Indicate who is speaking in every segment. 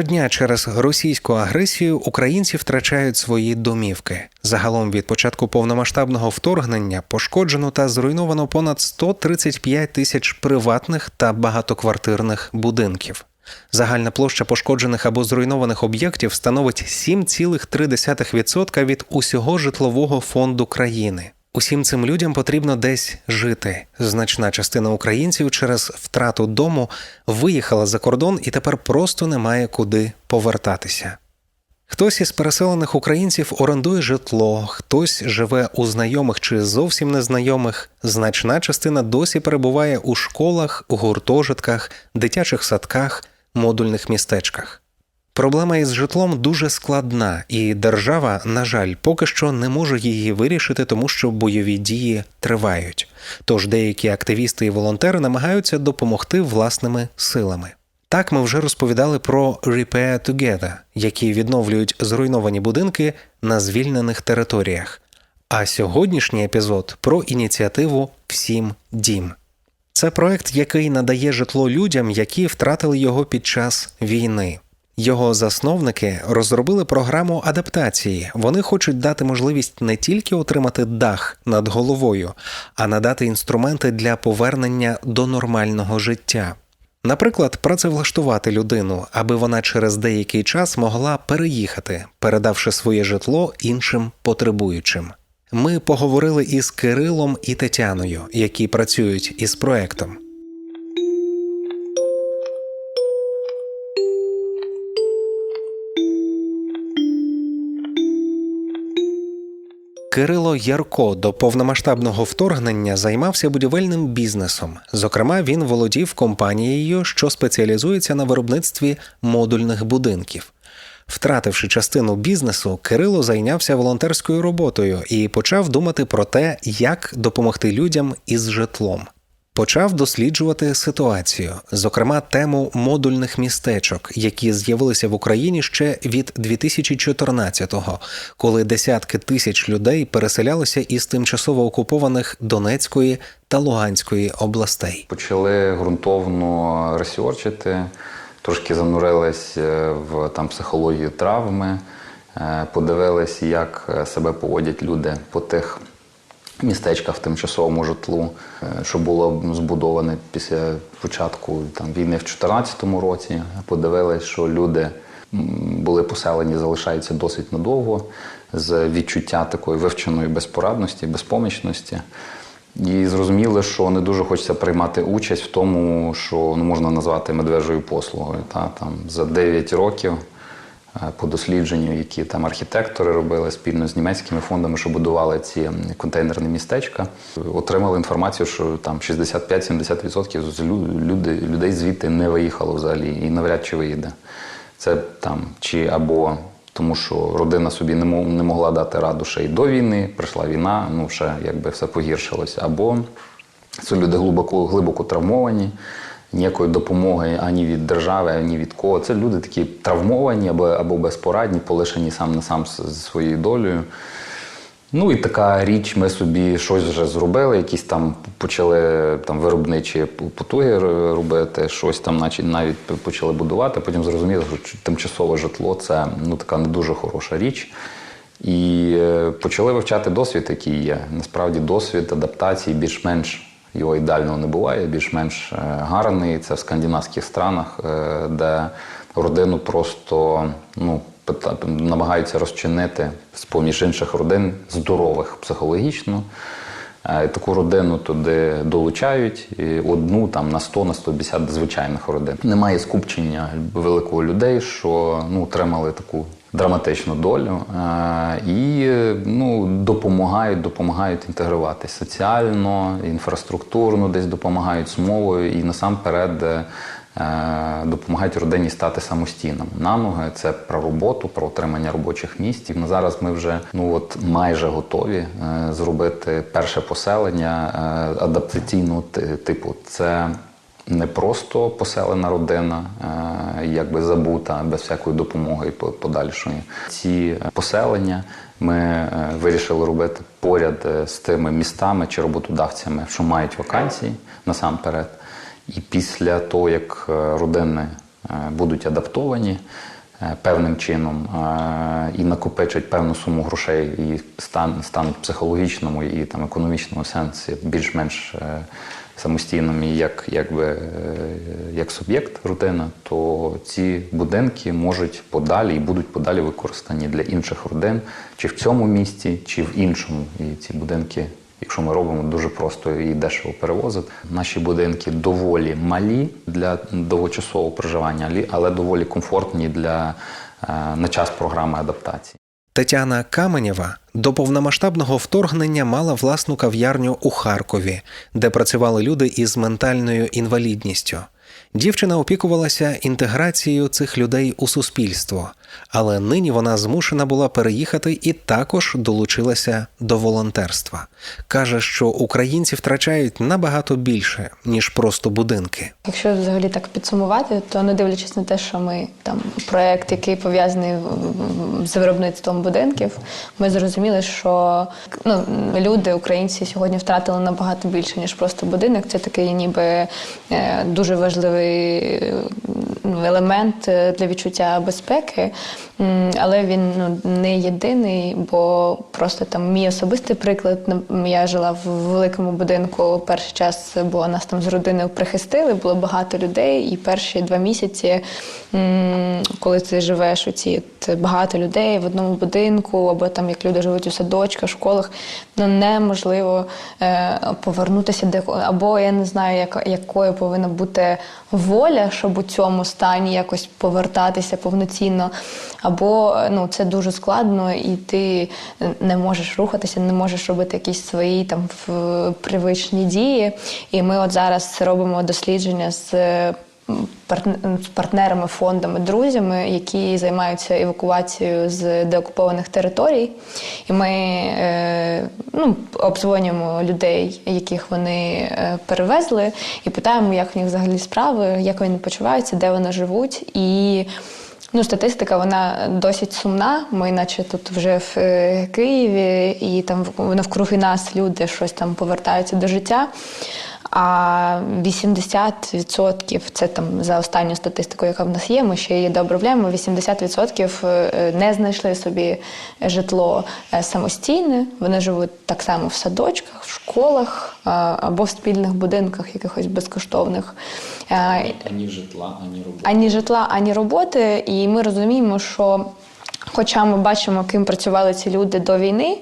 Speaker 1: Щодня через російську агресію українці втрачають свої домівки. Загалом від початку повномасштабного вторгнення пошкоджено та зруйновано понад 135 тисяч приватних та багатоквартирних будинків. Загальна площа пошкоджених або зруйнованих об'єктів становить 7,3% від усього житлового фонду країни. Усім цим людям потрібно десь жити. Значна частина українців через втрату дому виїхала за кордон і тепер просто немає куди повертатися. Хтось із переселених українців орендує житло, хтось живе у знайомих чи зовсім незнайомих. Значна частина досі перебуває у школах, гуртожитках, дитячих садках, модульних містечках. Проблема із житлом дуже складна, і держава, на жаль, поки що не може її вирішити, тому що бойові дії тривають. Тож деякі активісти і волонтери намагаються допомогти власними силами. Так ми вже розповідали про Repair Together, які відновлюють зруйновані будинки на звільнених територіях. А сьогоднішній епізод про ініціативу Всім дім. Це проект, який надає житло людям, які втратили його під час війни. Його засновники розробили програму адаптації. Вони хочуть дати можливість не тільки отримати дах над головою, а надати інструменти для повернення до нормального життя. Наприклад, працевлаштувати людину, аби вона через деякий час могла переїхати, передавши своє житло іншим потребуючим. Ми поговорили із Кирилом і Тетяною, які працюють із проектом. Кирило Ярко до повномасштабного вторгнення займався будівельним бізнесом. Зокрема, він володів компанією, що спеціалізується на виробництві модульних будинків. Втративши частину бізнесу, Кирило зайнявся волонтерською роботою і почав думати про те, як допомогти людям із житлом. Почав досліджувати ситуацію, зокрема тему модульних містечок, які з'явилися в Україні ще від 2014-го, коли десятки тисяч людей переселялися із тимчасово окупованих Донецької та Луганської областей.
Speaker 2: Почали ґрунтовно ресерчити, трошки занурились е, в там психологію травми, е, подивились, як е, себе поводять люди по тих містечках в тимчасовому житлу, е, що було збудоване після початку там, війни в 2014 році. Подивились, що люди були поселені, залишаються досить надовго з відчуття такої вивченої безпорадності, безпомічності. І зрозуміли, що не дуже хочеться приймати участь в тому, що ну, можна назвати медвежою послугою. Та, там, за 9 років по дослідженню, які там архітектори робили спільно з німецькими фондами, що будували ці контейнерні містечка, отримали інформацію, що там 65-70% з люди, людей звідти не виїхало взагалі і навряд чи виїде. Це там чи або тому, що родина собі не не могла дати раду ще й до війни, прийшла війна, ну ще якби все погіршилось. Або це люди глибоко, глибоко травмовані, ніякої допомоги ані від держави, ані від кого. Це люди такі травмовані або, або безпорадні, полишені сам на сам зі своєю долею. Ну і така річ, ми собі щось вже зробили, якісь там почали там виробничі потуги робити, щось там, наче навіть почали будувати. Потім зрозуміли, що тимчасове житло це ну така не дуже хороша річ. І е, почали вивчати досвід, який є. Насправді досвід адаптації більш-менш його ідеального не буває, більш-менш е, гарний. Це в скандинавських странах, е, де родину просто ну, намагаються розчинити з поміж інших родин здорових психологічно. Е, Таку родину туди долучають і одну там на 100 на 150 звичайних родин. Немає скупчення великого людей, що ну отримали таку драматичну долю е, і е, ну допомагають, допомагають інтегруватися соціально, інфраструктурно, десь допомагають з мовою і насамперед. е, Допомагають родині стати самостійним. На ноги це про роботу, про отримання робочих місць. І зараз ми вже ну от майже готові зробити перше поселення адаптаційного типу. Це не просто поселена родина, е, якби забута без всякої допомоги по- подальшої. Ці е, поселення ми е, вирішили робити поряд з тими містами чи роботодавцями, що мають вакансії насамперед. І після того, як родини будуть адаптовані певним чином і накопичать певну суму грошей і стан, стануть психологічному і там, економічному сенсі більш-менш самостійними як, якби, е, як суб'єкт родина, то ці будинки можуть подалі і будуть подалі використані для інших родин, чи в цьому місті, чи в іншому. І ці будинки, якщо ми робимо дуже просто і дешево перевозити. Наші будинки доволі малі для довгочасового проживання, але доволі комфортні для е, на час програми адаптації.
Speaker 1: Тетяна Каменєва до повномасштабного вторгнення мала власну кав'ярню у Харкові, де працювали люди із ментальною інвалідністю. Дівчина опікувалася інтеграцією цих людей у суспільство, але нині вона змушена була переїхати і також долучилася до волонтерства. каже, що українці втрачають набагато більше ніж просто будинки.
Speaker 3: Якщо взагалі так підсумувати, то не дивлячись на те, що ми там проект, який пов'язаний з виробництвом будинків, ми зрозуміли, що ну, люди, українці сьогодні втратили набагато більше, ніж просто будинок. Це такий ніби е, дуже важливий ну, елемент е, для відчуття безпеки. Але він ну, не єдиний, бо просто там мій особистий приклад. Я жила в великому будинку перший час, бо нас там з родиною прихистили, було багато людей, і перші два місяці, коли ти живеш у ці багато людей в одному будинку, або там як люди живуть у садочках, школах, ну неможливо е, повернутися якого- або я не знаю, яка, якою повинна бути воля, щоб у цьому стані якось повертатися повноцінно. Або ну це дуже складно, і ти не можеш рухатися, не можеш робити якісь свої там привичні дії. І ми от зараз робимо дослідження з е, партнерами, фондами, друзями, які займаються евакуацією з деокупованих територій. І ми е, ну, обдзвонюємо людей, яких вони е, перевезли, і питаємо, як в них взагалі справи, як вони почуваються, де вони живуть. І Ну, статистика вона досить сумна. Ми, наче тут вже в е, Києві, і там навкруги нас люди щось там повертаються до життя. А 80% це там за останню статистику, яка в нас є. Ми ще її дообробляємо. 80% е, не знайшли собі житло е, самостійне. Вони живуть так само в садочках, в школах або в спільних будинках, якихось безкоштовних. Е,
Speaker 2: Ані житла, ані роботи.
Speaker 3: ані житла, ані роботи. І ми розуміємо, що. Хоча ми бачимо, ким працювали ці люди до війни,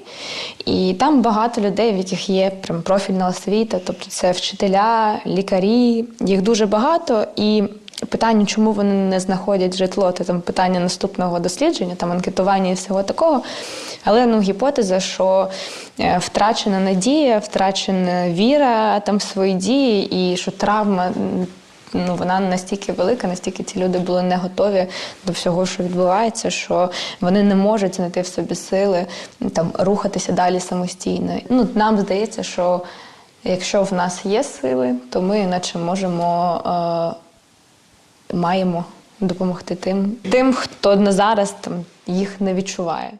Speaker 3: і там багато людей, в яких є прям профільна освіта, тобто це вчителя, лікарі, їх дуже багато. І питання, чому вони не знаходять житло, це там питання наступного дослідження, там анкетування і всього такого. Але ну, гіпотеза, що е, втрачена надія, втрачена віра там в свої дії, і що травма ну, вона настільки велика, настільки ці люди були не готові до всього, що відбувається, що вони не можуть знайти в собі сили там рухатися далі самостійно. Ну, нам здається, що якщо в нас є сили, то ми наче можемо е, маємо допомогти тим, тим, хто на зараз там їх не відчуває.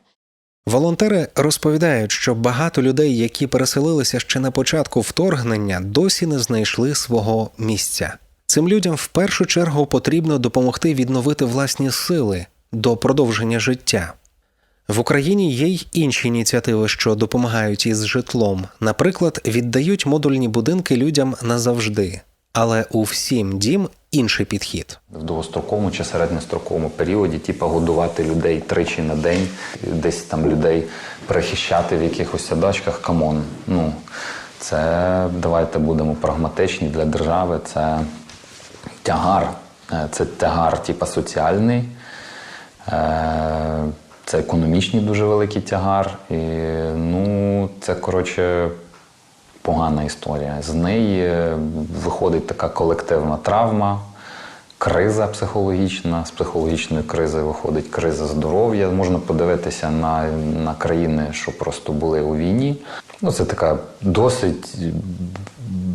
Speaker 1: Волонтери розповідають, що багато людей, які переселилися ще на початку вторгнення, досі не знайшли свого місця. Цим людям в першу чергу потрібно допомогти відновити власні сили до продовження життя. В Україні є й інші ініціативи, що допомагають із житлом. Наприклад, віддають модульні будинки людям назавжди. Але у всім дім інший підхід.
Speaker 2: В довгостроковому чи середньостроковому періоді, типу, годувати людей тричі на день, десь там людей перехищати в якихось садочках, камон. Ну, це давайте будемо прагматичні для держави. Це тягар. Е, Це тягар, типу, соціальний. Е, Це економічний дуже великий тягар. І, ну, це, коротше, погана історія. З неї е, виходить така колективна травма, криза психологічна. З психологічної кризи виходить криза здоров'я. Можна подивитися на, на країни, що просто були у війні. Ну, це така досить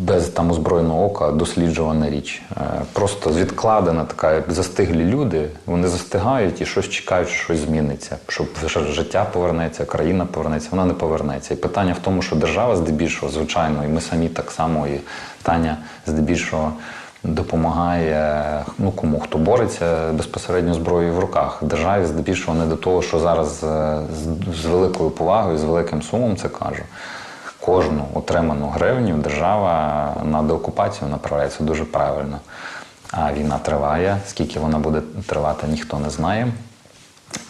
Speaker 2: без там озброєного ока досліджувана річ. Е, Просто відкладена така, як застиглі люди. Вони застигають і щось чекають, що щось зміниться, щоб життя повернеться, країна повернеться, вона не повернеться. І питання в тому, що держава здебільшого, звичайно, і ми самі так само, і Таня здебільшого допомагає ну кому хто бореться безпосередньо зброєю в руках. Державі здебільшого не до того, що зараз е, з, великою повагою, з великим сумом це кажу. Кожну отриману гривню держава на деокупацію направляє. Це дуже правильно. А війна триває. Скільки вона буде тривати, ніхто не знає.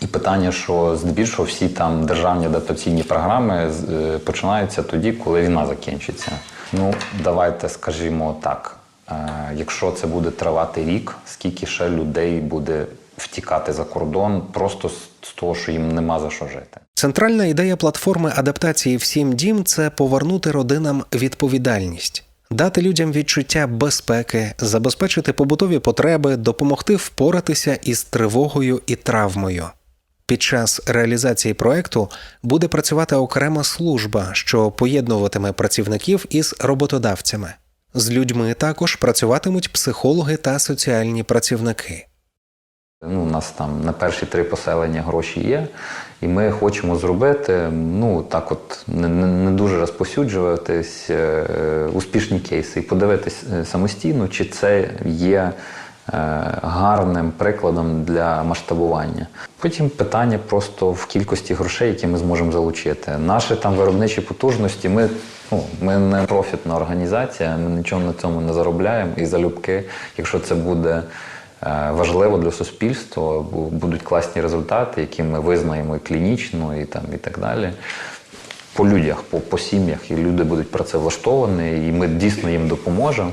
Speaker 2: І питання, що здебільшого всі там державні адаптаційні програми е, починаються тоді, коли війна закінчиться. Ну, давайте скажімо так: е, якщо це буде тривати рік, скільки ще людей буде втікати за кордон, просто з того, що їм нема за що жити.
Speaker 1: Центральна ідея платформи адаптації Всім дім це повернути родинам відповідальність, дати людям відчуття безпеки, забезпечити побутові потреби, допомогти впоратися із тривогою і травмою. Під час реалізації проекту буде працювати окрема служба, що поєднуватиме працівників із роботодавцями. З людьми також працюватимуть психологи та соціальні працівники.
Speaker 2: Ну, у нас там на перші три поселення гроші є, і ми хочемо зробити, ну так от не, не, дуже розповсюджуватись е, успішні кейси і подивитись е, самостійно, чи це є е, гарним прикладом для масштабування. Потім питання просто в кількості грошей, які ми зможемо залучити. Наші там виробничі потужності, ми, ну, ми не профітна організація, ми нічого на цьому не заробляємо і залюбки, якщо це буде. Е, Важливо для суспільства, будуть класні результати, які ми визнаємо і клінічно, і там і так далі. По людях, по, по сім'ях, і люди будуть працевлаштовані, і ми дійсно їм допоможемо.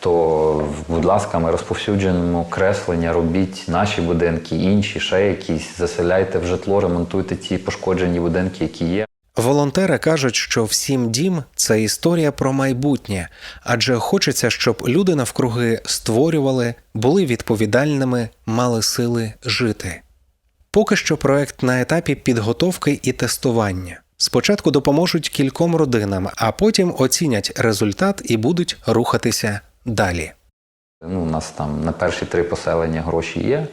Speaker 2: То, будь ласка, ми розповсюджуємо креслення, робіть наші будинки, інші, ще якісь, заселяйте в житло, ремонтуйте ті пошкоджені будинки, які є.
Speaker 1: Волонтери кажуть, що всім дім це історія про майбутнє, адже хочеться, щоб люди навкруги створювали, були відповідальними, мали сили жити. Поки що проект на етапі підготовки і тестування. Спочатку допоможуть кільком родинам, а потім оцінять результат і будуть рухатися далі.
Speaker 2: Ну, у нас там на перші три поселення гроші є,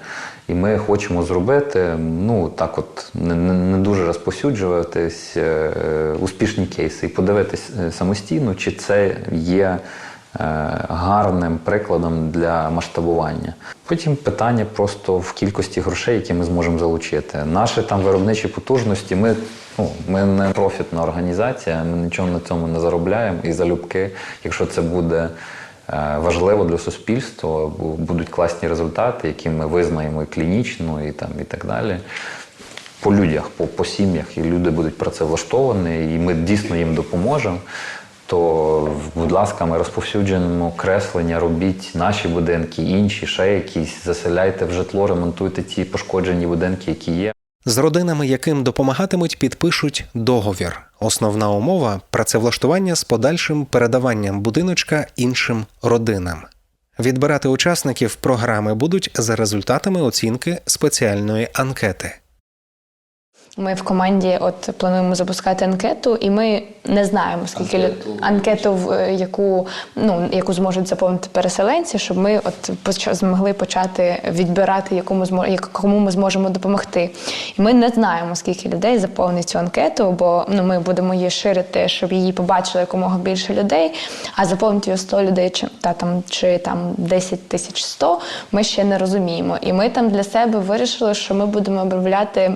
Speaker 2: і ми хочемо зробити, ну так от не, не, дуже розповсюджуватись е, успішні кейси і подивитись е, самостійно, чи це є е, гарним прикладом для масштабування. Потім питання просто в кількості грошей, які ми зможемо залучити. Наші там виробничі потужності, ми, ну, ми не профітна організація, ми нічого на цьому не заробляємо і залюбки, якщо це буде. Е, Важливо для суспільства, будуть класні результати, які ми визнаємо і клінічно, і там і так далі. По людях, по, по сім'ях, і люди будуть працевлаштовані, і ми дійсно їм допоможемо. То, будь ласка, ми розповсюджуємо креслення, робіть наші будинки, інші, ще якісь, заселяйте в житло, ремонтуйте ті пошкоджені будинки, які є.
Speaker 1: З родинами, яким допомагатимуть, підпишуть договір. Основна умова працевлаштування з подальшим передаванням будиночка іншим родинам. Відбирати учасників програми будуть за результатами оцінки спеціальної анкети.
Speaker 3: Ми в команді от плануємо запускати анкету, і ми не знаємо скільки анкету, анкету в е, яку ну яку зможуть заповнити переселенці, щоб ми от поча- змогли почати відбирати, якому змо як- кому ми зможемо допомогти. І ми не знаємо скільки людей заповнить цю анкету, бо ну ми будемо її ширити, щоб її побачили якомога більше людей. А заповнити її 100 людей чи та там чи там 10 тисяч 100, ми ще не розуміємо. І ми там для себе вирішили, що ми будемо обробляти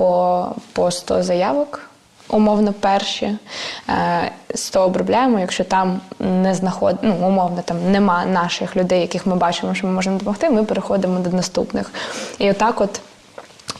Speaker 3: по, по 100 заявок, умовно перші. Е, 100 обробляємо, якщо там не знаход... ну, умовно там нема наших людей, яких ми бачимо, що ми можемо допомогти, ми переходимо до наступних. І отак от.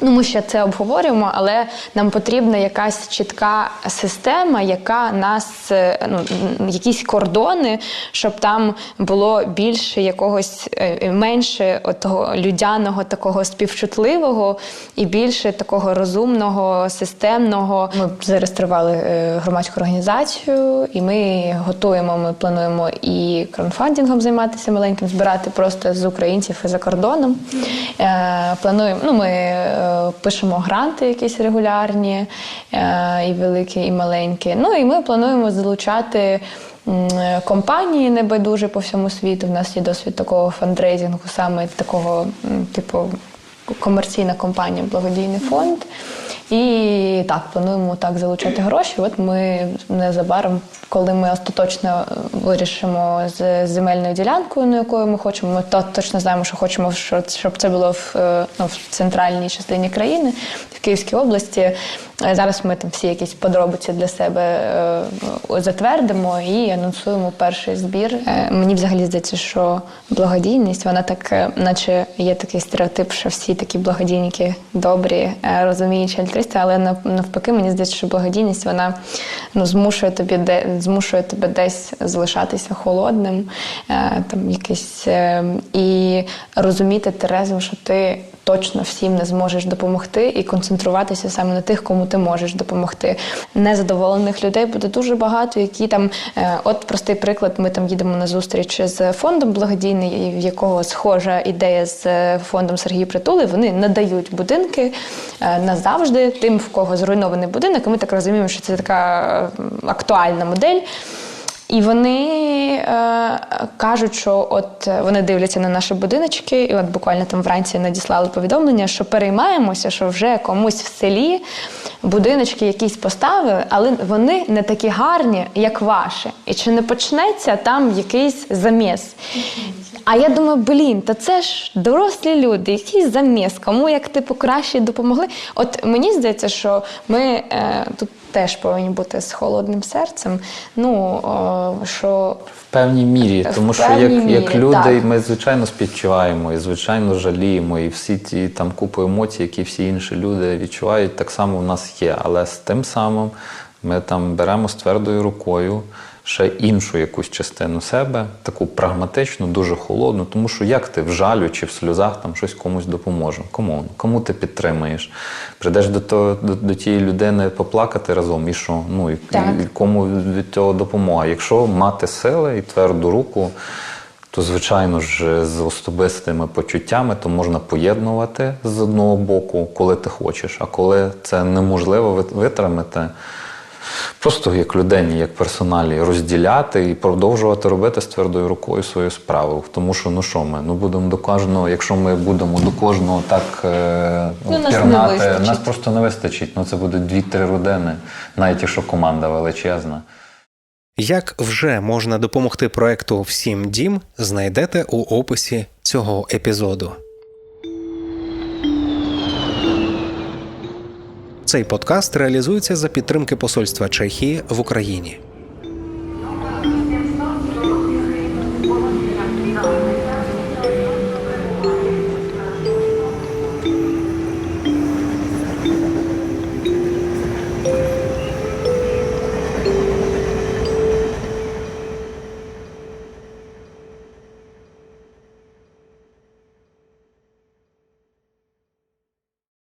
Speaker 3: Ну, ми ще це обговорюємо, але нам потрібна якась чітка система, яка нас е, ну якісь кордони, щоб там було більше якогось е, менше того людяного, такого співчутливого і більше такого розумного, системного. Ми зареєстрували е, громадську організацію, і ми готуємо. Ми плануємо і краудфандингом займатися маленьким, збирати просто з українців і за кордоном. Е, Плануємо. Ну, ми е, пишемо гранти якісь регулярні, е, і великі, і маленькі. Ну і ми плануємо залучати. Компанії небайдужі по всьому світу. У нас є досвід такого фандрейзингу, саме такого, типу, комерційна компанія, благодійний фонд. І так, плануємо так залучати гроші. От ми незабаром, коли ми остаточно е, вирішимо з земельною ділянкою, на якою ми хочемо, ми то точно знаємо, що хочемо, що- щоб це було в, е, ну, в центральній частині країни, в Київській області. Е, Зараз ми там всі якісь подробиці для себе затвердимо і анонсуємо перший збір. Мені взагалі здається, що благодійність, вона так, наче є такий стереотип, що всі такі благодійники добрі, е, розуміючі альтруїсти, але навпаки, мені здається, що благодійність вона ну, змушує тобі де змушує тебе десь залишатися холодним, е, там якийсь е, і розуміти Терезу, що ти точно всім не зможеш допомогти і концентруватися саме на тих, кому ти можеш допомогти. Незадоволених людей буде дуже багато, які там, е, от простий приклад, ми там їдемо на зустріч з фондом благодійний, в якого схожа ідея з е, фондом Сергій Притули. Вони надають будинки е, назавжди тим, в кого зруйнований будинок. І ми так розуміємо, що це така актуальна модель. І вони е, кажуть, що от е, вони дивляться на наші будиночки, і от буквально там вранці надіслали повідомлення, що переймаємося, що вже комусь в селі будиночки якісь поставили, але вони не такі гарні, як ваші. І чи не почнеться там якийсь заміс? А я думаю, блін, та це ж дорослі люди, якийсь заміс, кому як типу краще допомогли. От мені здається, що ми е, тут теж повинні бути з холодним серцем. Ну о, що
Speaker 2: В певній мірі,
Speaker 3: В
Speaker 2: тому що як,
Speaker 3: мірі,
Speaker 2: як люди,
Speaker 3: так.
Speaker 2: ми звичайно співчуваємо і звичайно жаліємо, і всі ті там купу емоцій, які всі інші люди відчувають, так само в нас є. Але з тим самим ми там беремо з твердою рукою ще іншу якусь частину себе, таку прагматичну, дуже холодну. Тому що як ти в жалю чи в сльозах там щось комусь допоможеш? Кому? Кому ти підтримаєш? Прийдеш до, того, до, до тієї людини поплакати разом, і що? Ну і, і кому від цього допомога? Якщо мати сили і тверду руку, то звичайно ж з особистими почуттями то можна поєднувати з одного боку, коли ти хочеш, а коли це неможливо вит- витримати. Просто як людині, як персоналі, розділяти і продовжувати робити з твердою рукою свою справу. Тому що ну що ми? Ну будемо до кожного, якщо ми будемо до кожного так е,
Speaker 3: Ну,
Speaker 2: пірнати,
Speaker 3: вистачить.
Speaker 2: нас просто не вистачить. Ну це буде 2-3 родини, навіть якщо команда величезна.
Speaker 1: Як вже можна допомогти проекту Всім дім, знайдете у описі цього епізоду. Цей подкаст реалізується за підтримки Посольства Чехії в Україні.